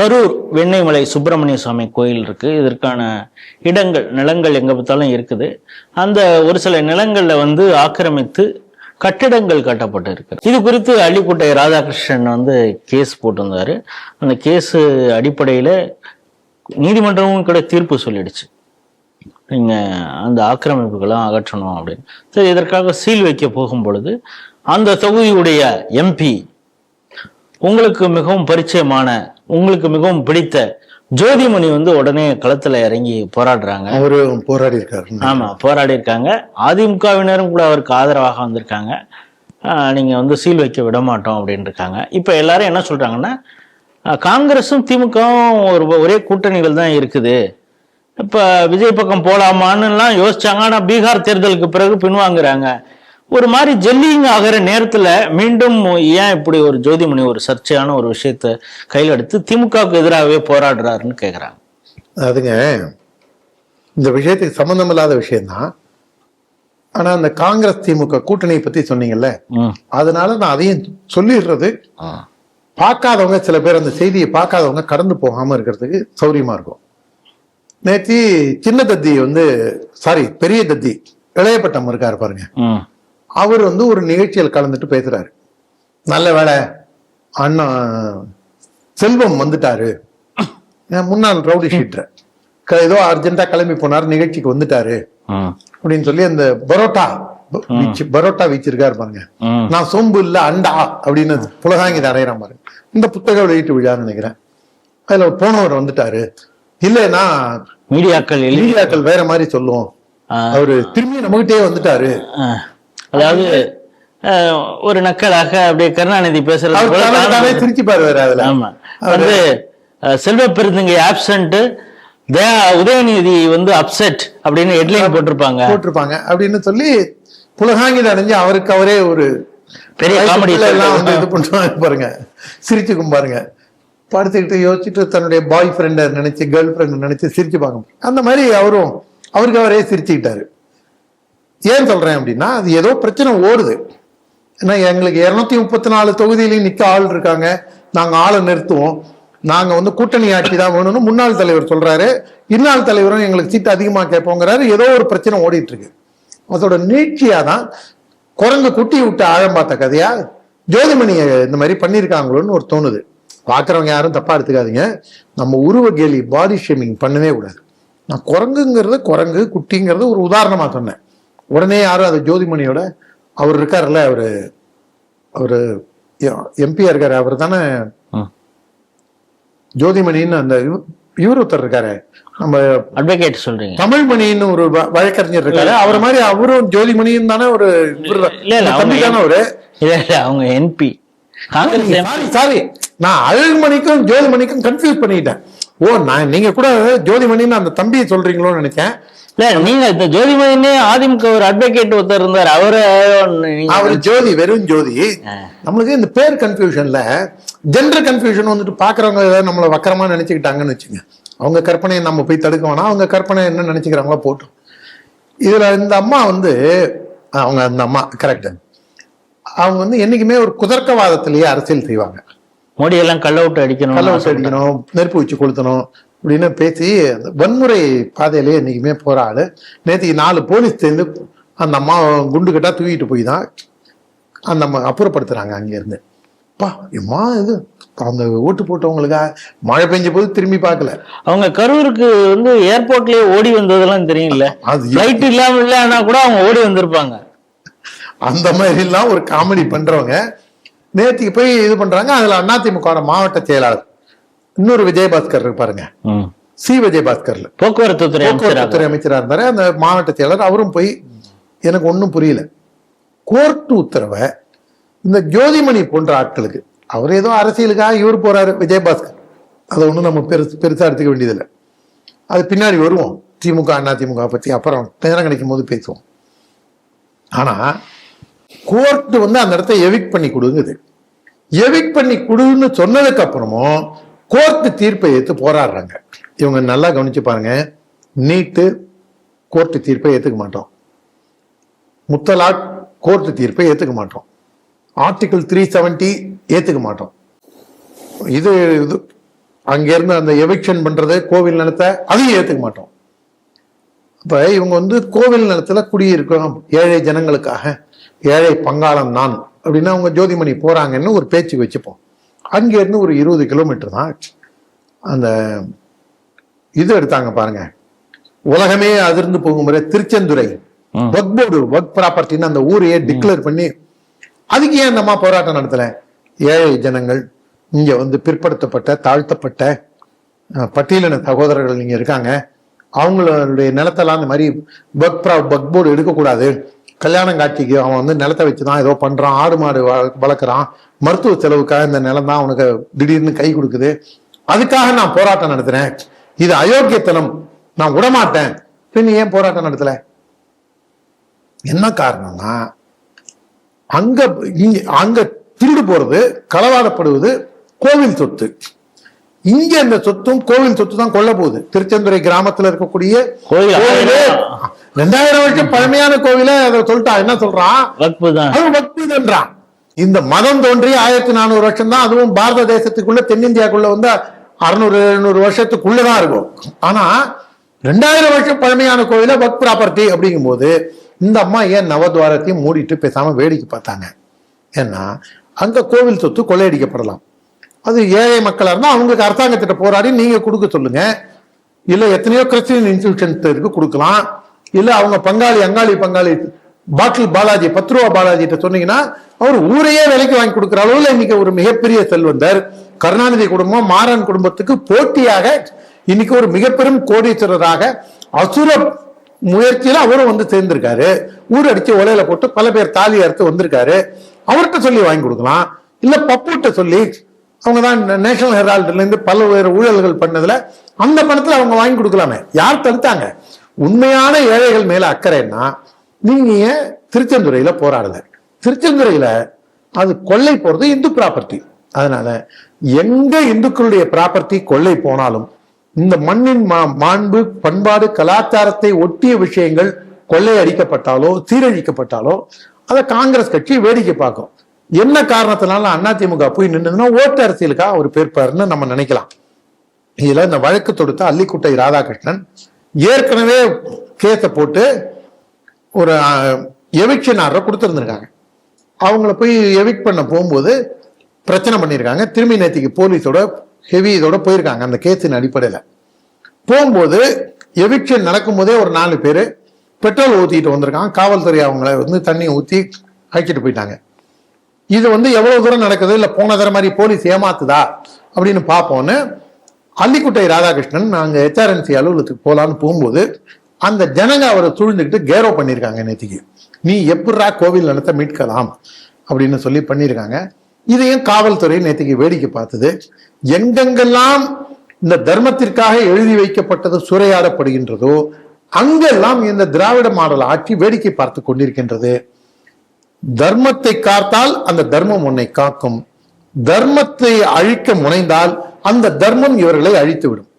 கரூர் வெண்ணெய்மலை சுப்பிரமணிய சுவாமி கோயில் இருக்குது இதற்கான இடங்கள் நிலங்கள் எங்கே பார்த்தாலும் இருக்குது. அந்த ஒரு சில நிலங்களில் வந்து ஆக்கிரமித்து கட்டிடங்கள் கட்டப்பட்டு இருக்கு இது குறித்து அள்ளிக்கோட்டை ராதாகிருஷ்ணன் வந்து கேஸ் போட்டிருந்தார். அந்த கேஸு அடிப்படையில் நீதிமன்றமும் கூட தீர்ப்பு சொல்லிடுச்சு. நீங்கள் அந்த ஆக்கிரமிப்புகளாம் அகற்றணும் அப்படின்னு. சரி இதற்காக சீல் வைக்க போகும் பொழுது அந்த தொகுதியுடைய எம்பி உங்களுக்கு மிகவும் பரிச்சயமான உங்களுக்கு மிகவும் பிடித்த ஜோதிமணி வந்து உடனே களத்துல இறங்கி போராடுறாங்க. அவரு போராடி இருக்காரு ஆமா போராடி இருக்காங்க அதிமுகவினரும் கூட அவருக்கு ஆதரவாக வந்திருக்காங்க. நீங்க வந்து சீல் வைக்க விட மாட்டோம் அப்படின்னு இருக்காங்க இப்ப எல்லாரும் என்ன சொல்றாங்கன்னா காங்கிரஸும் திமுகவும் ஒரு ஒரே கூட்டணிகள் தான் இருக்குது. இப்ப விஜய் பக்கம் போலாமான்னுலாம் யோசிச்சாங்க ஆனா பீகார் தேர்தலுக்கு பிறகு பின்வாங்குறாங்க. ஒரு மாதிரி ஜெல்லிங் ஆகிற நேரத்துல மீண்டும் ஏன் இப்படி ஒரு ஜோதிமணி ஒரு சர்ச்சையான ஒரு விஷயத்த கையில் எடுத்து திமுகவுக்கு எதிராகவே போராடுறாருன்னு கேக்குறாங்க. அதுங்க இந்த விஷயத்துக்கு சம்பந்தம் இல்லாத விஷயம்தான். ஆனா அந்த காங்கிரஸ் திமுக கூட்டணியை பத்தி சொன்னீங்கல்ல? அதனால நான் அதையும் சொல்லிடுறது. பார்க்காதவங்க சில பேர் அந்த செய்தியை பார்க்காதவங்க கடந்து போகாம இருக்கிறதுக்கு சௌரியமா இருக்கும். நேத்தி சின்ன தத்தி வந்து சாரி பெரிய தத்தி இளையப்பட்டம் இருக்காரு பாருங்க. அவர் வந்து ஒரு நிகழ்ச்சியில் கலந்துட்டு பேசுறாரு. நல்ல வேலை அண்ணா செல்வம் வந்துட்டாரு. முன்னாள் ரவுடி ஷீட்டர். ஏதோ அர்ஜென்ட்டா கிளம்பி போனார் நிகழ்ச்சிக்கு வந்துட்டாரு. அப்படின்னு சொல்லி அந்த பரோட்டா பரோட்டா வீச்சிருக்காரு பாருங்க. நான் சொம்பு இல்ல அண்டா அப்படின்னு புலகாங்கி அடையிறான் பாருங்க இந்த புத்தக வெளியீட்டு விழான்னு நினைக்கிறேன். அதுல போனவர் வந்துட்டாரு. இல்லைன்னா மீடியாக்கள் மீடியாக்கள் வேற மாதிரி சொல்லும் ஆ, அவரு திரும்பி நம்மகிட்டயே வந்துட்டாரு. அதாவது ஒரு நக்கலாக அப்படியே கருணாநிதி பேசுறது. சிரிச்சுப்பாரு வேற அதுல. ஆமா. வந்து செல்வ பெருந்தங்கை ஆப்சண்ட் உதயநிதி வந்து அப்செட் அப்படின்னு ஹெட்லைன் போட்டிருப்பாங்க. போட்டிருப்பாங்க. அப்படின்னு சொல்லி புலகாங்கித அடைஞ்சு அவருக்கு அவரே ஒரு பெரிய எல்லாம் வந்து இது பண்றாங்க பாருங்க. சிரிச்சுக்கும் பாருங்க. படுத்துக்கிட்டு யோசிச்சுட்டு தன்னுடைய பாய் ஃப்ரெண்டை நினைச்சு கேர்ள் ஃப்ரெண்ட் நினைச்சு சிரிச்சுப்பாங்க. அந்த மாதிரி அவரும் அவருக்கு அவரே சிரிச்சுக்கிட்டாரு. ஏன் சொல்கிறேன் அப்படின்னா அது ஏதோ பிரச்சனை ஓடுது. ஏன்னா எங்களுக்கு இரநூத்தி முப்பத்தி நாலு தொகுதியிலையும் நிற்க ஆள் இருக்காங்க. நாங்கள் ஆளை நிறுத்துவோம். நாங்கள் வந்து கூட்டணி ஆட்சி தான் வேணும்னு முன்னாள் தலைவர் சொல்கிறாரு இன்னாள் தலைவரும் எங்களுக்கு சீட்டு அதிகமாக கேட்போங்கிறாரு. ஏதோ ஒரு பிரச்சனை ஓடிட்டுருக்கு அதோட நீட்சியாக தான் குரங்கு குட்டி விட்டு ஆழம் பார்த்த கதையாக ஜோதிமணியை இந்த மாதிரி பண்ணியிருக்காங்களோன்னு ஒரு தோணுது. பார்க்குறவங்க யாரும் தப்பாக எடுத்துக்காதீங்க. நம்ம உருவ கேலி பாடி ஷேமிங் பண்ணவே கூடாது. நான் குரங்குங்கிறது குரங்கு குட்டிங்கிறது ஒரு உதாரணமாக சொன்னேன். உடனே யாரும் அது ஜோதிமணியோட அவர் இருக்காருல்ல அவரு அவரு எம்பியா இருக்காரு அவர் தானே. ஜோதிமணின்னு அந்த இவ- இவர் ஒருத்தர் இருக்காரு. நம்ம அட்வொகேட் சொல்றீங்க. தமிழ்மணின்னு ஒரு வழக்கறிஞர் இருக்காரு. அவர் மாதிரி அவரும் ஜோதிமணியும் தானே ஒரு தம்பி தானே இல்ல அவங்க என்பி சாரி நான் அழகுமணிக்கும் ஜோதிமணிக்கும் கன்ஃபியூஸ் பண்ணிட்டேன். ஓ நான் நீங்க கூட ஜோதிமணின்னு அந்த தம்பியை சொல்றீங்களோன்னு நினைச்சேன். இல்ல நீங்க இந்த ஜோதிமதினே அதிமுக ஒரு அட்வொகேட் ஒருத்தர் இருந்தார். அவரு அவர் ஜோதி வெறும் ஜோதி. நம்மளுக்கு இந்த பேர் கன்ஃபியூஷன்ல ஜெண்டர் கன்ஃபியூஷன் வந்துட்டு பாக்குறவங்க ஏதாவது நம்மள வக்கரமா நினைச்சுக்கிட்டாங்கன்னு வச்சுங்க. அவங்க கற்பனையை நம்ம போய் தடுக்க வேணாம். அவங்க கற்பனை என்ன நினைச்சுக்கிறாங்களோ போட்டோம். இதுல இந்த அம்மா வந்து அவங்க அந்த அம்மா கரெக்ட் அவங்க வந்து என்னைக்குமே ஒரு குதர்க்கவாதத்திலேயே அரசியல் செய்வாங்க. மோடி எல்லாம் கள்ள விட்டு அடிக்கணும் கள்ள வச்சு அடிக்கணும் நெருப்பு வச்சு கொளுத்தணும் அப்படின்னு பேசி வன்முறை பாதையிலேயே என்னைக்குமே போற ஆளு. நேற்றுக்கு நாலு போலீஸ் சேர்ந்து அந்த அம்மா குண்டு கட்டா தூக்கிட்டு போய் தான் அந்த அம்மா அப்புறப்படுத்துறாங்க அங்கிருந்து. பா எம்மா இது? அந்த ஓட்டு போட்டவங்களுக்கா? மழை பெஞ்ச போது திரும்பி பார்க்கல. அவங்க கரூருக்கு வந்து ஏர்போர்ட்லயே ஓடி வந்ததெல்லாம் தெரியும்ல. அது ஃபிளைட் இல்லாம இல்லைன்னா கூட அவங்க ஓடி வந்திருப்பாங்க. அந்த மாதிரி எல்லாம் ஒரு காமெடி பண்றவங்க நேற்றுக்கு போய் இது பண்றாங்க. அதுல அதிமுக மாவட்ட செயலாளர். இன்னொரு விஜயபாஸ்கர் இருப்பாருங்க ம். சி விஜயபாஸ்கர்ல. போக்குவரத்து துறை அமைச்சராக போக்குவரத்துறை அமைச்சரா இருந்தாரு. அந்த மாவட்ட செயலர் அவரும் போய் எனக்கு ஒன்றும் புரியல. கோர்ட் உத்தரவை இந்த ஜோதிமணி போன்ற ஆட்களுக்கு அவர் ஏதோ அரசியலுக்காக இவர் போறாரு விஜயபாஸ்கர். அதை ஒன்றும் நம்ம பெருசு பெருசா எடுத்துக்க வேண்டியதில்லை. அது பின்னாடி வருவோம். திமுக அண்ணா திமுக பத்தி அப்புறம் நேரம் கிடைக்கும் போது பேசுவோம். ஆனா கோர்ட் வந்து அந்த இடத்த எவிக் பண்ணி கொடுங்குது. எவிக் பண்ணி கொடுன்னு சொன்னதுக்கு அப்புறமும் கோர்ட்டு தீர்ப்பை ஏற்று போராடுறாங்க. இவங்க நல்லா கவனிச்சு பாருங்க. நீட்டு கோர்ட்டு தீர்ப்பை ஏற்றுக்க மாட்டோம். முத்தலாக் கோர்ட்டு தீர்ப்பை ஏற்றுக்க மாட்டோம். ஆர்டிகிள் த்ரீ செவன்டி ஏற்றுக்க மாட்டோம். இது இது அங்கேருந்து அந்த எவிக்ஷன் பண்ணுறது கோவில் நிலத்தை அதையும் ஏற்றுக்க மாட்டோம். இப்போ இவங்க வந்து கோவில் நிலத்தில் குடியிருக்கிறோம் ஏழை ஜனங்களுக்காக. ஏழை பங்காளன் நான் அப்படின்னா அவங்க ஜோதிமணி போறாங்கன்னு ஒரு பேச்சு வச்சுப்போம். அங்கிருந்து ஒரு இருபது கிலோமீட்டர் தான் அந்த இது எடுத்தாங்க பாருங்க. உலகமே அதிர்ந்து போகும் முறை திருச்செந்துறை. ம். ஒர்க் போர்டு ஒர்க் ப்ராப்பர்ட்டின்னு அந்த ஊரையே டிக்ளேர் பண்ணி அதுக்கு ஏன் நம்ம போராட்டம் நடத்தல? ஏழை ஜனங்கள் இங்க வந்து பிற்படுத்தப்பட்ட தாழ்த்தப்பட்ட பட்டியலின சகோதரர்கள் இங்க இருக்காங்க. அவங்களுடைய நிலத்தெல்லாம் இந்த மாதிரி ஒர்க் ப்ரா ஒர்க் போர்டு எடுக்கக்கூடாது. கல்யாணம் காட்சிக்கு அவன் வந்து நிலத்தை வச்சு தான் ஏதோ பண்றான் ஆடு மாடு வள- வளர்க்குறான். மருத்துவ செலவுக்காக இந்த நிலம் தான் அவனுக்கு திடீர்னு கை கொடுக்குது. அதுக்காக நான் போராட்டம் நடத்துறேன். இது அயோக்கியத்தனம். நான் விடமாட்டேன். பின் ஏன் போராட்டம் நடத்தலை? என்ன காரணம்னா அங்க இங்க அங்க திருடு போறது களவாடப்படுவது கோவில் சொத்து. இங்க இந்த சொத்தும் கோவில் சொத்து தான் கொல்ல போகுது திருச்செந்துறை கிராமத்துல இருக்கக்கூடிய ரெண்டாயிரம் வருஷம் பழமையான கோவில அதை சொல்லிட்டா என்ன சொல்றான்? இந்த மதம் தோன்றி ஆயிரத்தி நானூறு வருஷம் தான் அதுவும் பாரத தேசத்துக்குள்ள தென்னிந்தியாக்குள்ள வந்து அறுநூறு எழுநூறு வருஷத்துக்குள்ளதான் இருக்கும். ஆனா ரெண்டாயிரம் வருஷம் பழமையான கோவில வக் ப்ராப்பர்ட்டி அப்படிங்கும்போது இந்த அம்மா ஏன் நவத்வாரத்தையும் மூடிட்டு பேசாம வேடிக்கை பார்த்தாங்க? ஏன்னா அங்க கோவில் சொத்து கொள்ளையடிக்கப்படலாம். அது ஏழை மக்களாக இருந்தால் அவங்களுக்கு அரசாங்கத்திட்ட போராடி நீங்கள் கொடுக்க சொல்லுங்கள் இல்லை எத்தனையோ கிறிஸ்டியன் இன்ஸ்டிடியூஷன்ஸ் இருக்கு கொடுக்கலாம். இல்லை அவங்க பங்காளி அங்காளி பங்காளி பாட்டில் பாலாஜி பத்து ரூபா பாலாஜிட்ட சொன்னீங்கன்னா அவர் ஊரையே விலைக்கு வாங்கி கொடுக்குற அளவில் இன்னைக்கு ஒரு மிகப்பெரிய செல்வந்தர். கருணாநிதி குடும்பம் மாறன் குடும்பத்துக்கு போட்டியாக இன்னைக்கு ஒரு மிகப்பெரும் கோடீஸ்வரராக அசுர முயற்சியில் அவரும் வந்து சேர்ந்திருக்காரு. ஊர் அடித்து ஒலையில போட்டு பல பேர் தாலி அறுத்து வந்திருக்காரு. அவர்கிட்ட சொல்லி வாங்கி கொடுக்கலாம். இல்லை பப்புகிட்ட சொல்லி அவங்க தான் நேஷனல் ஹெரால்டுலேருந்து பல்வேறு ஊழல்கள் பண்ணதில் அந்த பணத்தில் அவங்க வாங்கி கொடுக்கலாமே. யார் தடுத்தாங்க? உண்மையான ஏழைகள் மேலே அக்கறைன்னா நீங்கள் ஏன் போராடுங்க? திருச்செந்துறையில் அது கொள்ளை போகிறது இந்து ப்ராப்பர்ட்டி. அதனால எங்க இந்துக்களுடைய ப்ராப்பர்ட்டி கொள்ளை போனாலும் இந்த மண்ணின் மா- மாண்பு பண்பாடு கலாச்சாரத்தை ஒட்டிய விஷயங்கள் கொள்ளை அடிக்கப்பட்டாலோ சீரழிக்கப்பட்டாலோ அதை காங்கிரஸ் கட்சி வேடிக்கை பார்க்கும். என்ன காரணத்தினால அதிமுக போய் நின்றுதுன்னா ஓட்டு அரசியலுக்காக அவர் பேர்ப்பாருன்னு நம்ம நினைக்கலாம். இதுல இந்த வழக்கு தொடுத்த அள்ளிக்குட்டை ராதாகிருஷ்ணன் ஏற்கனவே கேஸை போட்டு ஒரு எவிக்ஷன் ஆர்டர் கொடுத்துருந்துருக்காங்க. அவங்கள போய் எவிக் பண்ண போகும்போது பிரச்சனை பண்ணியிருக்காங்க. திரும்பி நேத்திக்கு போலீஸோட ஹெவி இதோட போயிருக்காங்க அந்த கேஸின் அடிப்படையில். போகும்போது எவிக்ஷன் நடக்கும்போதே ஒரு நாலு பேர் பெட்ரோல் ஊற்றிட்டு வந்திருக்காங்க. காவல்துறை அவங்கள வந்து தண்ணி ஊற்றி அழைச்சிட்டு போயிட்டாங்க. இது வந்து எவ்வளவு தூரம் நடக்குது? இல்ல போன தர மாதிரி போலீஸ் ஏமாத்துதா? அப்படின்னு பார்ப்போன்னு அல்லிக்குட்டை ராதாகிருஷ்ணன் நாங்கள் ஹெச்ஆர்என்சி அலுவலகத்துக்கு போகலான்னு போகும்போது அந்த ஜனங்க அவரை சூழ்ந்துக்கிட்டு கேரோ பண்ணியிருக்காங்க நேத்திக்கு. நீ எப்படா கோவில் நடத்த மீட்கலாம்? அப்படின்னு சொல்லி பண்ணியிருக்காங்க. இதையும் காவல்துறை நேற்றுக்கு வேடிக்கை பார்த்தது. எங்கெங்கெல்லாம் இந்த தர்மத்திற்காக எழுதி வைக்கப்பட்டது சூறையாடப்படுகின்றதோ அங்கெல்லாம் இந்த திராவிட மாடல் ஆட்சி வேடிக்கை பார்த்து கொண்டிருக்கின்றது. தர்மத்தை காத்தால் அந்த தர்மம் உன்னை காக்கும். தர்மத்தை அழிக்க முனைந்தால் அந்த தர்மம் இவர்களை அழித்துவிடும்.